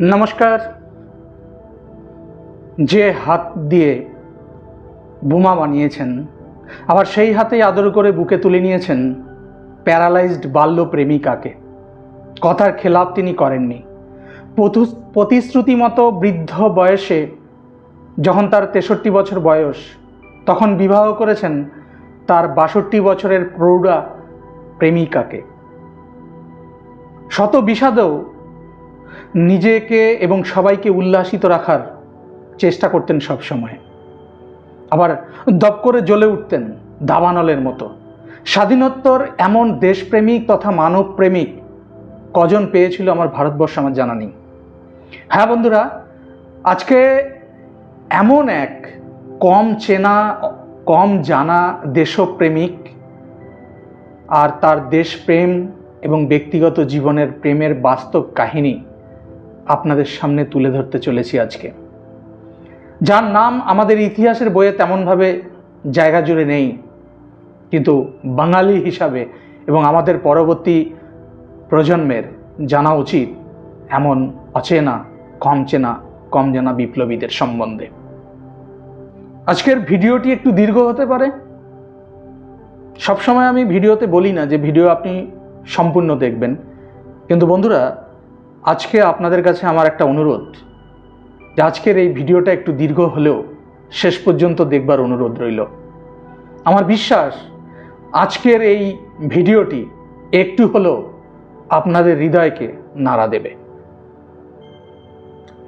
নমস্কার। যে হাত দিয়ে বোমা বানিয়েছেন, আবার সেই হাতেই আদর করে বুকে তুলে নিয়েছেন প্যারালাইজড বাল্য প্রেমিকাকে কথার খেলাপ তিনি করেননি। প্রতু- প্রতিশ্রুতি মতো বৃদ্ধ বয়সে, যখন তার তেষট্টি বছর বয়স, তখন বিবাহ করেছেন তার বাষট্টি বছরের প্রৌঢ়া প্রেমিকাকে। শত বিষাদেও নিজেকে এবং সবাইকে উল্লাসিত রাখার চেষ্টা করতেন সব সময়। আবার দপ করে জ্বলে উঠতেন দাবানলের মতো। স্বাধীনোত্তর এমন দেশপ্রেমিক তথা মানবপ্রেমিক কজন পেয়েছিল আমার ভারতবর্ষ আমার জানা নেই। হ্যাঁ বন্ধুরা, আজকে এমন এক কম চেনা, কম জানা দেশপ্রেমিক আর তার দেশপ্রেম এবং ব্যক্তিগত জীবনের প্রেমের বাস্তব কাহিনী আপনাদের সামনে তুলে ধরতে চলেছি আজকে। যার নাম আমাদের ইতিহাসের বইয়ে তেমনভাবে জায়গা জুড়ে নেই, কিন্তু বাঙালি হিসাবে এবং আমাদের পরবর্তী প্রজন্মের জানা উচিত, এমন অচেনা, কম চেনা, কম জানা বিপ্লবীদের সম্বন্ধে। আজকের ভিডিওটি একটু দীর্ঘ হতে পারে। সবসময় আমি ভিডিওতে বলি না যে ভিডিও আপনি সম্পূর্ণ দেখবেন। কিন্তু বন্ধুরা আজকে আপনাদের কাছে আমার একটা অনুরোধ। যে আজকের এই ভিডিওটা একটু দীর্ঘ হলেও শেষ পর্যন্ত দেখবার অনুরোধ রইল। আমার বিশ্বাস, আজকের এই ভিডিওটি একটু হলেও আপনাদের হৃদয়কে নাড়া দেবে।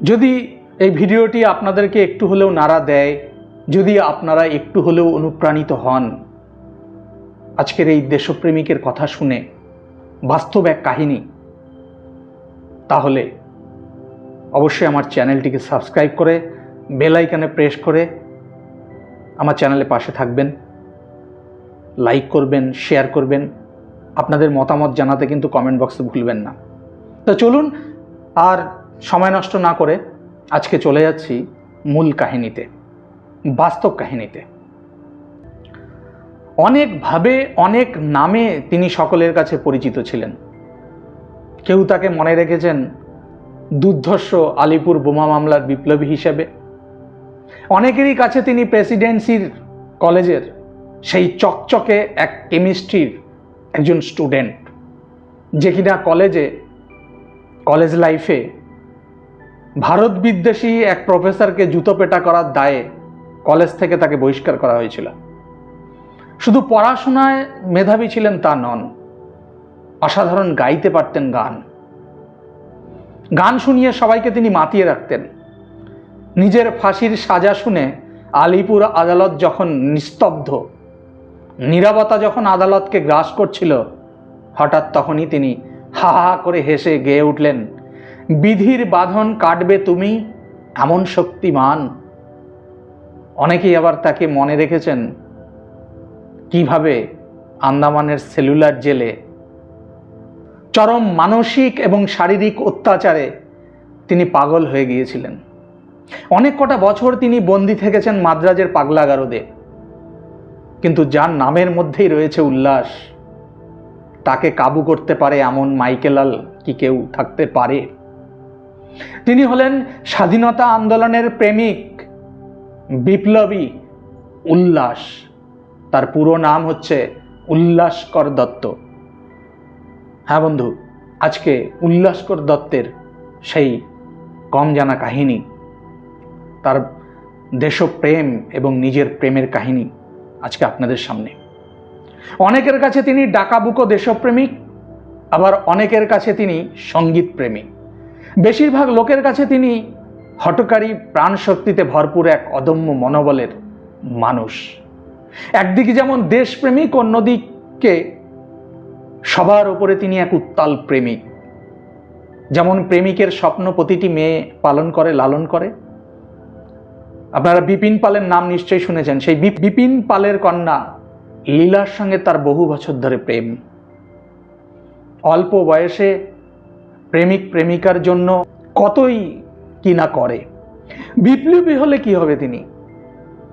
যদি এই ভিডিওটি আপনাদেরকে একটু হলেও নাড়া দেয়, যদি আপনারা একটু হলেও অনুপ্রাণিত হন, আজকের এই দেশপ্রেমিকের কথা শুনে বাস্তব এক কাহিনী তাহলে অবশ্যই আমার চ্যানেলটিকে সাবস্ক্রাইব করে, বেল আইকনে প্রেস করে আমার চ্যানেলে পাশে থাকবেন, লাইক করবেন, শেয়ার করবেন, আপনাদের মতামত জানাতে কিন্তু কমেন্ট বক্সে ভুলবেন না। তো চলুন, আর সময় নষ্ট না করে আজকে চলে যাচ্ছি মূল কাহিনীতে, বাস্তব কাহিনীতে। অনেকভাবে, অনেক নামে তিনি সকলের কাছে পরিচিত ছিলেন। কেউ তাকে মনে রেখেছেন দুর্ধর্ষ আলিপুর বোমা মামলার বিপ্লবী হিসেবে? অনেকেরই কাছে তিনি প্রেসিডেন্সির কলেজের সেই চকচকে এক কেমিস্ট্রির একজন স্টুডেন্ট, যে কিনা কলেজে, কলেজ লাইফে ভারত বিদ্বেষী এক প্রফেসরকে জুতো পেটা করার দায়ে কলেজ থেকে তাকে বহিষ্কার করা হয়েছিল। শুধু পড়াশোনায় মেধাবী ছিলেন তা নন অসাধারণ গাইতে পারতেন গান। গান শুনিয়ে সবাইকে তিনি মাতিয়ে রাখতেন। নিজের ফাঁসির সাজা শুনে আলিপুর আদালত যখন নিস্তব্ধ, নীরবতা যখন আদালতকে গ্রাস করছিল, হঠাৎ তখনই তিনি হা হা করে হেসে গেয়ে উঠলেন, বিধির বাঁধন কাটবে তুমি এমন শক্তিমান। অনেকেই আবার তাকে মনে রেখেছেন, কীভাবে আন্দামানের সেলুলার জেলে চরম মানসিক এবং শারীরিক অত্যাচারে তিনি পাগল হয়ে গিয়েছিলেন। অনেক কটা বছর তিনি বন্দি থেকেছেন মাদ্রাজের পাগলাগারদে। কিন্তু যার নামের মধ্যেই রয়েছে উল্লাস, তাকে কাবু করতে পারে এমন মাইকেলাল কি কেউ থাকতে পারে? তিনি হলেন স্বাধীনতা আন্দোলনের প্রেমিক, বিপ্লবী উল্লাস। তার পুরো নাম হচ্ছে উল্লাসকর দত্ত। হ্যাঁ বন্ধু, আজকে উল্লাসকর দত্তের সেই কম জানা কাহিনী, তার দেশপ্রেম এবং নিজের প্রেমের কাহিনী আজকে আপনাদের সামনে। অনেকের কাছে তিনি ডাকাবুকো দেশপ্রেমিক, আবার অনেকের কাছে তিনি সংগীত প্রেমিক বেশিরভাগ লোকের কাছে তিনি হটকারী প্রাণ শক্তিতে ভরপুর এক অদম্য মনোবলের মানুষ। একদিকে যেমন দেশপ্রেমিক, অন্যদিকে সবার ওপরে তিনি এক উত্তাল প্রেমিক। যেমন প্রেমিকের স্বপ্ন প্রতিটি মেয়ে পালন করে, লালন করে। আপনারা বিপিন পালের নাম নিশ্চয়ই শুনেছেন। সেই বিপিন পালের কন্যা লীলার সঙ্গে তার বহু বছর ধরে প্রেম। অল্প বয়সে প্রেমিক প্রেমিকার জন্য কতই কি না করে। বিপ্লবী হলে কি হবে তিনি?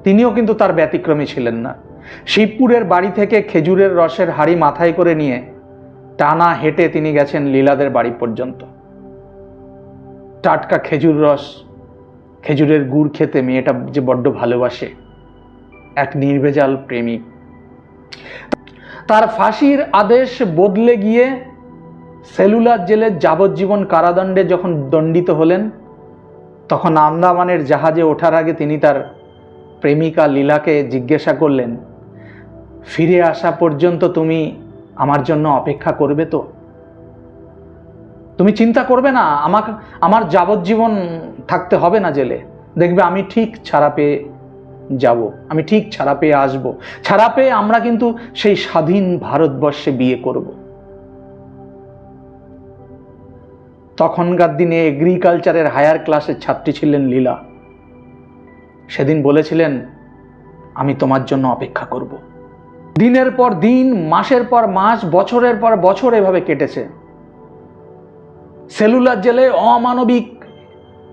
তিনিও কিন্তু তার ব্যতিক্রমী ছিলেন না। শিবপুরের বাড়ি থেকে খেজুরের রসের হাড়ি মাথায় করে নিয়ে টানা হেঁটে তিনি গেছেন লীলাদের বাড়ি পর্যন্ত। টাটকা খেজুর রস, খেজুরের গুড় খেতে মেয়েটা যে বড্ড ভালোবাসে, এক নির্ভেজাল প্রেমিক। তার ফাঁসির আদেশ বদলে গিয়ে সেলুলার জেলের যাবজ্জীবন কারাদণ্ডে যখন দণ্ডিত হলেন, তখন আন্দামানের জাহাজে ওঠার আগে তিনি তার প্রেমিকা লীলাকে জিজ্ঞাসা করলেন, ফিরে আসা পর্যন্ত তুমি আমার জন্য অপেক্ষা করবে তো? তুমি চিন্তা করবে না, আমাকে, আমার যাবজ্জীবন থাকতে হবে না জেলে। দেখবে আমি ঠিক ছাড়া পেয়ে যাব, আমি ঠিক ছাড়া পেয়ে আসব। ছাড়া পেয়ে আমরা কিন্তু সেই স্বাধীন ভারতবর্ষে বিয়ে করব। তখনকার দিনে এগ্রিকালচারের হায়ার ক্লাসের ছাত্রী ছিলেন লীলা। সেদিন বলেছিলেন, আমি তোমার জন্য অপেক্ষা করব। দিনের পর দিন, মাসের পর মাস, বছরের পর বছর এভাবে কেটেছে। সেলুলার জেলে অমানবিক,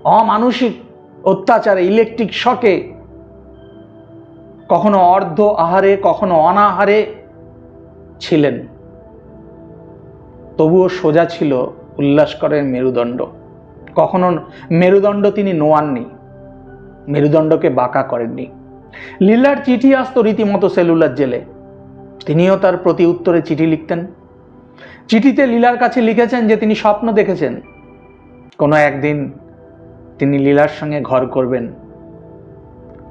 অমানসিক অত্যাচারে, ইলেকট্রিক শকে, কখনো অর্ধ আহারে, কখনো অনাহারে ছিলেন। তবুও সোজা ছিল উল্লাসকরের মেরুদণ্ড। কখনো মেরুদণ্ড তিনি নোয়াননি, মেরুদণ্ডকে বাঁকা করেননি। লীলার চিঠি আসতো রীতিমতো সেলুলার জেলে। তিনিও তার প্রতি উত্তরে চিঠি লিখতেন। চিঠিতে লীলার কাছে লিখেছেন যে তিনি স্বপ্ন দেখেছেন। কোনো একদিন তিনি লীলার সঙ্গে ঘর করবেন।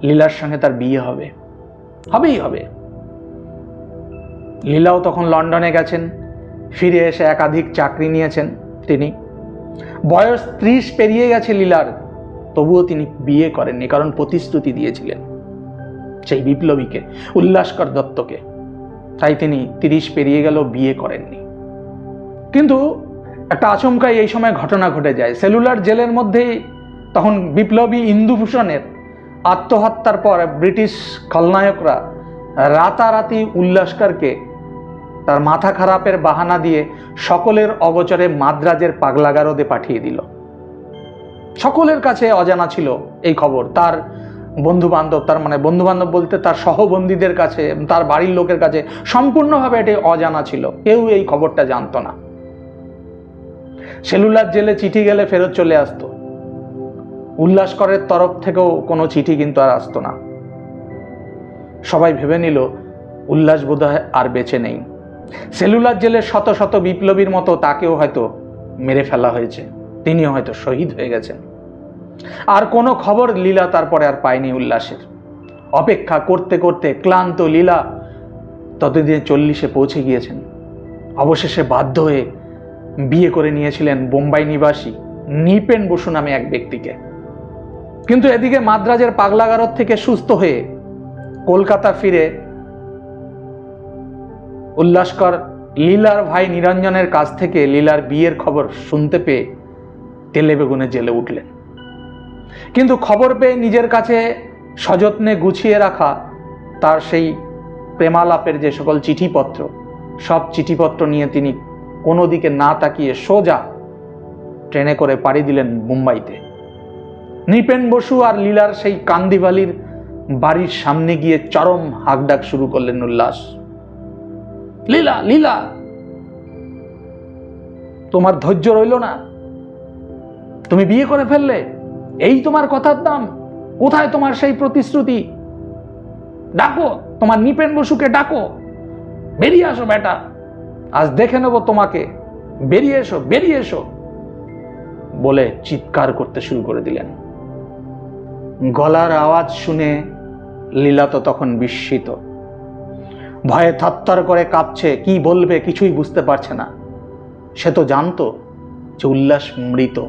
লীলার সঙ্গে তার বিয়ে হবে। হবেই হবে। লীলাও তখন লন্ডনে গেছেন। ফিরে এসে একাধিক চাকরি নিয়েছেন তিনি। বয়স ত্রিশ পেরিয়ে গেছে লীলার। তবুও তিনি বিয়ে করেননি, কারণ প্রতিশ্রুতি দিয়েছিলেন। সেই বিপ্লবীকে, উল্লাসকর দত্তকে। তাই তিনি তিরিশ পেরিয়ে গেল, বিয়ে করেননি। কিন্তু একটা আচমকাই এই সময় ঘটনা ঘটে যায়। সেলুলার জেলের মধ্যেই তখন বিপ্লবী ইন্দুভূষণের আত্মহত্যার পর ব্রিটিশ খলনায়করা রাতারাতি উল্লাসকারকে তার মাথা খারাপের বাহানা দিয়ে সকলের অগচরে মাদ্রাজের পাগলাগারদে পাঠিয়ে দিল। সকলের কাছে অজানা ছিল এই খবর। তার বন্ধু বান্ধব তার মানে বন্ধু বান্ধব বলতে তার সহবন্দীদের কাছে, তার বাড়ির লোকের কাছে সম্পূর্ণভাবে এটি অজানা ছিল। কেউ এই খবরটা জানতো না। সেলুলার জেলে চিঠি গেলে ফেরত চলে আসতো। উল্লাসকরের তরফ থেকেও কোনো চিঠি কিন্তু আর আসতো না। সবাই ভেবে নিল, উল্লাস বোধহয় আর বেঁচে নেই। সেলুলার জেলের শত শত বিপ্লবীর মতো তাকেও হয়তো মেরে ফেলা হয়েছে। তিনিও হয়তো শহীদ হয়ে গেছেন। আর কোনো খবর লীলা তারপরে আর পায়নি উল্লাসের। অপেক্ষা করতে করতে ক্লান্ত লীলা ততদিনে চল্লিশে পৌঁছে গিয়েছেন। অবশেষে বাধ্য হয়ে বিয়ে করে নিয়েছিলেন বোম্বাই নিবাসী নিপেন বসু নামে এক ব্যক্তিকে। কিন্তু এদিকে মাদ্রাজের পাগলাগারদ থেকে সুস্থ হয়ে কলকাতা ফিরে উল্লাসকর লীলার ভাই নিরঞ্জনের কাছ থেকে লীলার বিয়ের খবর শুনতে পেয়ে তেলে বেগুনে জেলে উঠলেন। কিন্তু খবর পেয়ে নিজের কাছে সযত্নে গুছিয়ে রাখা তার সেই প্রেমালাপের যে সকল চিঠিপত্র, সব চিঠিপত্র নিয়ে তিনি কোনো দিকে না তাকিয়ে সোজা ট্রেনে করে পাড়ি দিলেন মুম্বাইতে। নৃপেন বসু আর লীলার সেই কান্দিবালির বাড়ির সামনে গিয়ে চরম হাকডাক শুরু করলেন উল্লাস। লীলা লীলা! তোমার ধৈর্য রইল না? তুমি বিয়ে করে ফেললে? এই তোমার কথার দাম। কোথায় তোমার সেই প্রতিশ্রুতি? ডাকো, তোমার নিপেন বসুকে ডাকো। বেরিয়ে আসো, বেটা। আজ দেখে নেব তোমাকে। বেরিয়ে এসো বেরিয়ে এসো। বলে চিৎকার করতে শুরু করে দিলেন। গলার আওয়াজ শুনে লীলা তো তখন বিস্মিত। ভয়ে থরথর করে কাঁপছে, কি বলবে কিছুই বুঝতে পারছে না। সে তো জানতো যে উল্লাস মৃত।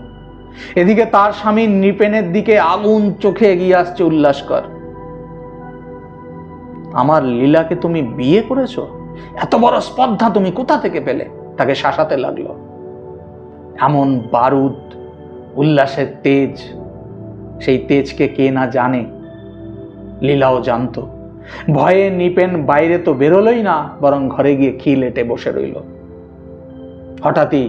এদিকে তার স্বামী নৃপেনের দিকে আগুন চোখে এগিয়ে আসছে উল্লাসকর। আমার লীলাকে তুমি বিয়ে করেছ? এত বড় স্পর্ধা তুমি কোথা থেকে পেলে? তাকে শাসাতে লাগল। এমন বারুদ, উল্লাসের তেজ, সেই তেজকে কে না জানে, লীলাও জানতো। ভয়ে নিপেন বাইরে তো বেরোলোই না, বরং ঘরে গিয়ে খি লেটে বসে রইল। হঠাৎই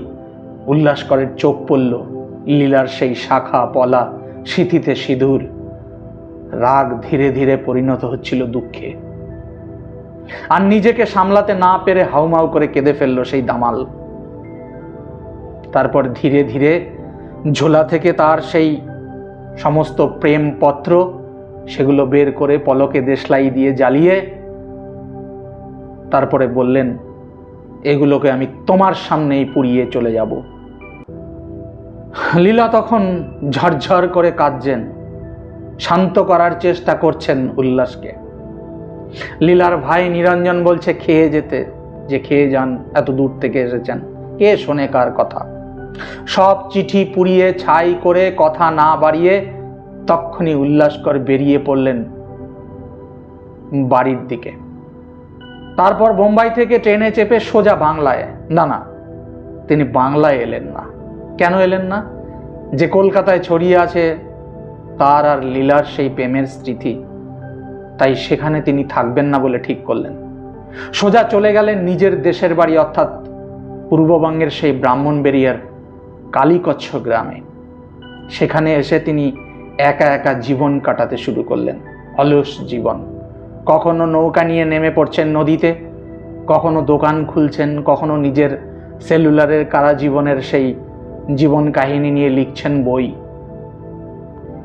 উল্লাসকরের চোখ পড়ল। লীলার সেই শাখা পলা স্মৃতিতে সিঁদুর। রাগ ধীরে ধীরে পরিণত হচ্ছিল দুঃখে। আর নিজেকে সামলাতে না পেরে হাউমাউ করে কেঁদে ফেলল সেই দামাল। তারপর ধীরে ধীরে ঝোলা থেকে তার সেই সমস্ত প্রেমপত্র সেগুলো বের করে পলকে দেশলাই দিয়ে জ্বালিয়ে তারপরে বললেন, এগুলোকে আমি তোমার সামনেই পুড়িয়ে চলে যাব। লীলা তখন ঝরঝর করে কাঁদছেন। শান্ত করার চেষ্টা করছেন উল্লাসকে। লীলার ভাই নিরঞ্জন বলছে, খেয়ে যেতে, যে খেয়ে যান, এত দূর থেকে এসেছেন। কে শোনে কার কথা? সব চিঠি পুড়িয়ে ছাই করে কথা না বাড়িয়ে তক্ষণি উল্লাসকর বেরিয়ে পড়লেন বাড়ির দিকে। তারপর বোম্বাই থেকে ট্রেনে চেপে সোজা বাংলায়। না না, তিনি বাংলায় এলেন না। কেন এলেন না? যে কলকাতায় ছড়িয়ে আছে তার আর লীলার সেই প্রেমের স্মৃতি, তাই সেখানে তিনি থাকবেন না বলে ঠিক করলেন। সোজা চলে গেলেন নিজের দেশের বাড়ি, অর্থাৎ পূর্ববঙ্গের সেই ব্রাহ্মণবেরিয়ার কালীকচ্ছ গ্রামে। সেখানে এসে তিনি একা একা জীবন কাটাতে শুরু করলেন। অলস জীবন। কখনো নৌকা নিয়ে নেমে পড়ছেন নদীতে, কখনো দোকান খুলছেন, কখনো নিজের সেলুলারের কারা জীবনের সেই জীবন কাহিনী নিয়ে লিখছেন বই।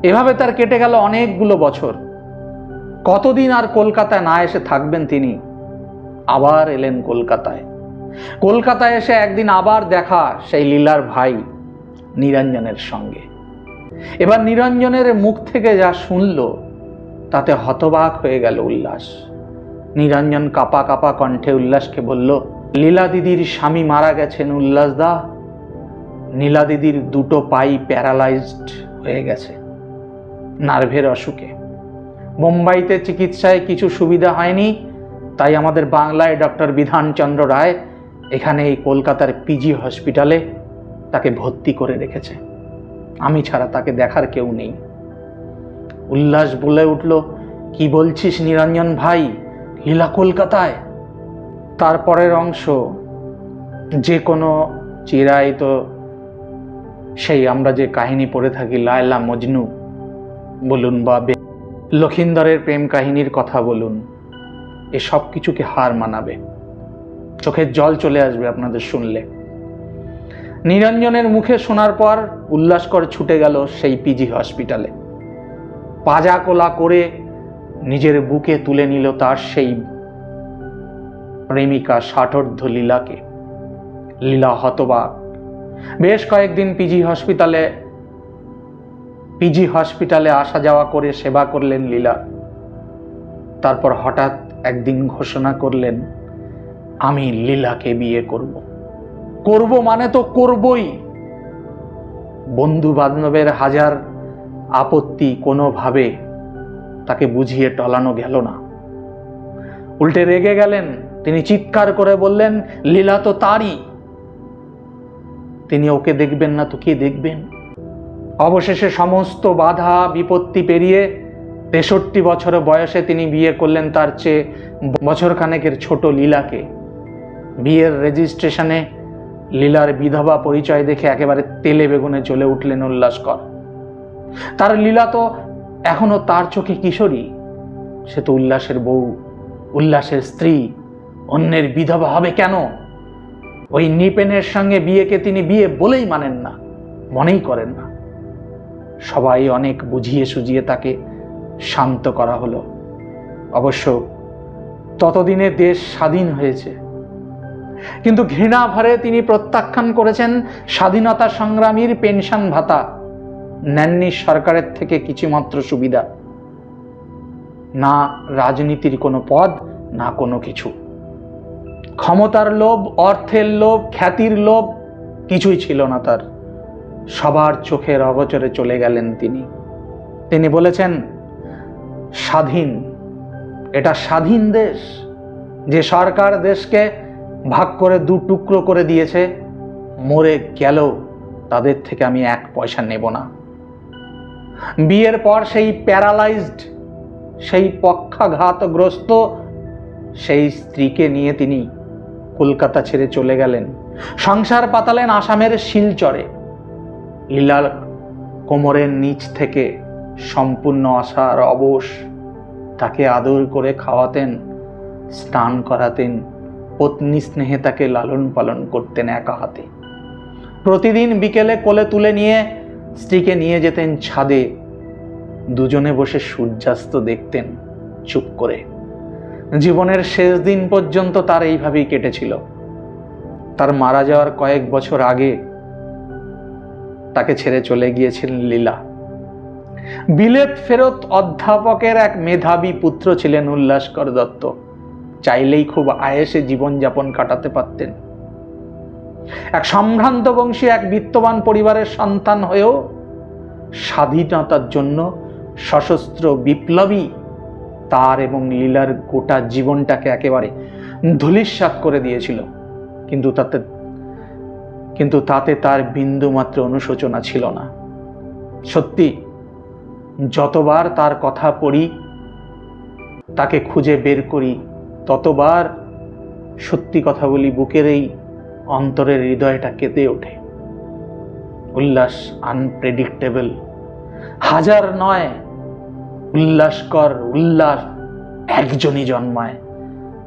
এভাবে তার কেটে গেল অনেকগুলো বছর। কতদিন আর কলকাতায় না এসে থাকবেন তিনি? আবার এলেন কলকাতায়। কলকাতায় এসে একদিন আবার দেখা সেই লীলার ভাই নিরঞ্জনের সঙ্গে। এবার নিরঞ্জনের মুখ থেকে যা শুনল, তাতে হতবাক হয়ে গেল উল্লাস। নিরঞ্জন কাপা কাপা কণ্ঠে উল্লাসকে বলল, লীলা দিদির স্বামী মারা গেছেন উল্লাস দা নীলা দিদির দুটো পাই প্যারালাইজড হয়ে গেছে, নার্ভের অসুখে। মুম্বাইতে চিকিৎসায় কিছু সুবিধা হয়নি, তাই আমাদের বাংলায় ডক্টর বিধানচন্দ্র রায় এখানে এই কলকাতার পিজি হসপিটালে তাকে ভর্তি করে রেখেছে। আমি ছাড়া তাকে দেখার কেউ নেই। উল্লাস বলে উঠল, কি বলছিস নিরঞ্জন ভাই? লীলা কলকাতায়? তারপরের অংশ, যে কোনো চিরাই তো সেই আমরা যে কাহিনী পড়ে থাকি লায়লা মজনু, বলুন বা লক্ষিন্দরের প্রেম কাহিনীর কথা বলুন, এ সব কিছুকে হার মানাবে। চোখের জল চলে আসবে আপনাদের শুনলে। নিরঞ্জনের মুখে শোনার পর উল্লাসকর ছুটে গেল সেই পিজি হসপিটালে। পাজা কোলা করে নিজের বুকে তুলে নিল তার সেই প্রেমিকা ষাটর্ধ লীলাকে। লীলা হতবাক। বেশ কয়েকদিন পিজি হসপিটালে পিজি হসপিটালে আসা যাওয়া করে সেবা করলেন লীলা। তারপর হঠাৎ একদিন ঘোষণা করলেন, আমি লীলাকে বিয়ে করব। করব মানে তো করবই। বন্ধু বান্ধবের হাজার আপত্তি কোনোভাবে তাকে বুঝিয়ে টলানো গেল না। উল্টে রেগে গেলেন, তিনি চিৎকার করে বললেন, লীলা তো তারই। তিনি ওকে দেখবেন না, তো কে দেখবেন? অবশেষে সমস্ত বাধা, বিপত্তি পেরিয়ে তেষট্টি বছর বয়সে তিনি বিয়ে করলেন তার চেয়ে বছর খানেকের ছোট লীলাকে। বিয়ের রেজিস্ট্রেশনে লীলার বিধবা পরিচয় দেখে একেবারে তেলে বেগুনে চলে উঠলেন উল্লাসকর। তার লীলা তো এখনও তার চোখে কিশোরী। সে তো উল্লাসের বউ, উল্লাসের স্ত্রী, অন্যের বিধবা হবে কেন? ওই নিপেনের সঙ্গে বিয়েকে তিনি বিয়ে বলেই মানেন না, মনেই করেন না। সবাই অনেক বুঝিয়ে সুজিয়ে তাকে শান্ত করা হলো। অবশ্য ততদিনে দেশ স্বাধীন হয়েছে। কিন্তু ঘৃণা ভরে তিনি প্রত্যাখ্যান করেছেন স্বাধীনতা সংগ্রামীর পেনশন ভাতা, নেননি সরকারের থেকে কিছুমাত্র সুবিধা। না রাজনীতির কোনো পদ, না কোনো কিছু। ক্ষমতার লোভ, অর্থের লোভ, খ্যাতির লোভ কিছুই ছিল না তার। সবার চোখের অগচরে চলে গেলেন তিনি। তিনি বলেছেন, স্বাধীন, এটা স্বাধীন দেশ। যে সরকার দেশকে ভাগ করে দু টুকরো করে দিয়েছে, মরে গেলেও তাদের থেকে আমি এক পয়সা নেব না। বিয়ের পর সেই প্যারালাইজড, সেই পক্ষাঘাতগ্রস্ত সেই স্ত্রীকে নিয়ে তিনি কলকাতা ছেড়ে চলে গেলেন। সংসার পাতালেন আসামের শিলচরে। লীলার কোমরের নিচ থেকে সম্পূর্ণ আশার অবশ তাকে আদর করে খাওয়াতেন, স্নান করাতেন, পত্নী স্নেহে তাকে লালন পালন করতেন একা হাতে। প্রতিদিন বিকেলে কোলে তুলে নিয়ে স্ত্রীকে নিয়ে যেতেন ছাদে। দুজনে বসে সূর্যাস্ত দেখতেন, চুপ করে। জীবনের শেষ দিন পর্যন্ত তার এইভাবেই কেটেছিল। তার মারা যাওয়ার কয়েক বছর আগে তাকে ছেড়ে চলে গিয়েছিলেন লীলা। বিলেত ফেরত অধ্যাপকের এক মেধাবী পুত্র ছিলেন উল্লাসকর দত্ত। চাইলেই খুব আয়েসে জীবনযাপন কাটাতে পারতেন। এক সম্ভ্রান্ত বংশী, এক বিত্তবান পরিবারের সন্তান হয়েও স্বাধীনতার জন্য সশস্ত্র বিপ্লবী তার এবং লীলার গোটা জীবনটাকে একেবারে ধুলিস্বাত করে দিয়েছিল। কিন্তু তাতে কিন্তু তাতে তার বিন্দুমাত্র অনুশোচনা ছিল না। সত্যি, যতবার তার কথা পড়ি, তাকে খুঁজে বের করি, ততবার সত্যি কথা বলি, বুকের এই অন্তরের হৃদয়টা কেঁদে ওঠে। উল্লাস আনপ্রেডিক্টেবল হাজার নয় উল্লাসকর উল্লাস। একজনই জন্মায়।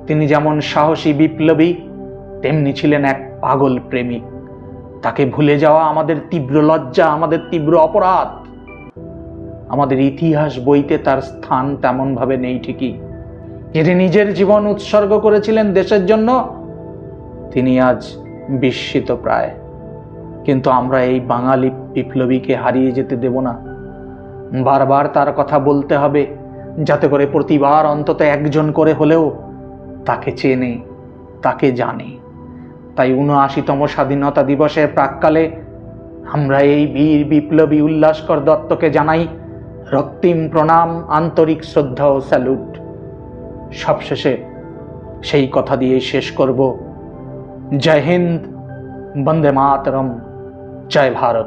তিনি যেমন সাহসী বিপ্লবী, তেমনি ছিলেন এক পাগল প্রেমিক। তাকে ভুলে যাওয়া আমাদের তীব্র লজ্জা, আমাদের তীব্র অপরাধ। আমাদের ইতিহাস বইতে তার স্থান তেমনভাবে নেই ঠিকই। যিনি নিজের জীবন উৎসর্গ করেছিলেন দেশের জন্য। তিনি আজ বিস্মিত প্রায়। কিন্তু আমরা এই বাঙালি বিপ্লবীকে হারিয়ে যেতে দেব না। বারবার তার কথা বলতে হবে, যাতে করে প্রতিবার অন্তত একজন করে হলেও তাকে চেনে, তাকে জানে। তাই উনআশিতম স্বাধীনতা দিবসের প্রাককালে আমরা এই বীর বিপ্লবী উল্লাসকর দত্তকে জানাই রক্তিম প্রণাম, আন্তরিক শ্রদ্ধা ও স্যালুট। সবশেষে সেই কথা দিয়ে শেষ করব। জয় হিন্দ, বন্দে মাতরম, জয় ভারত।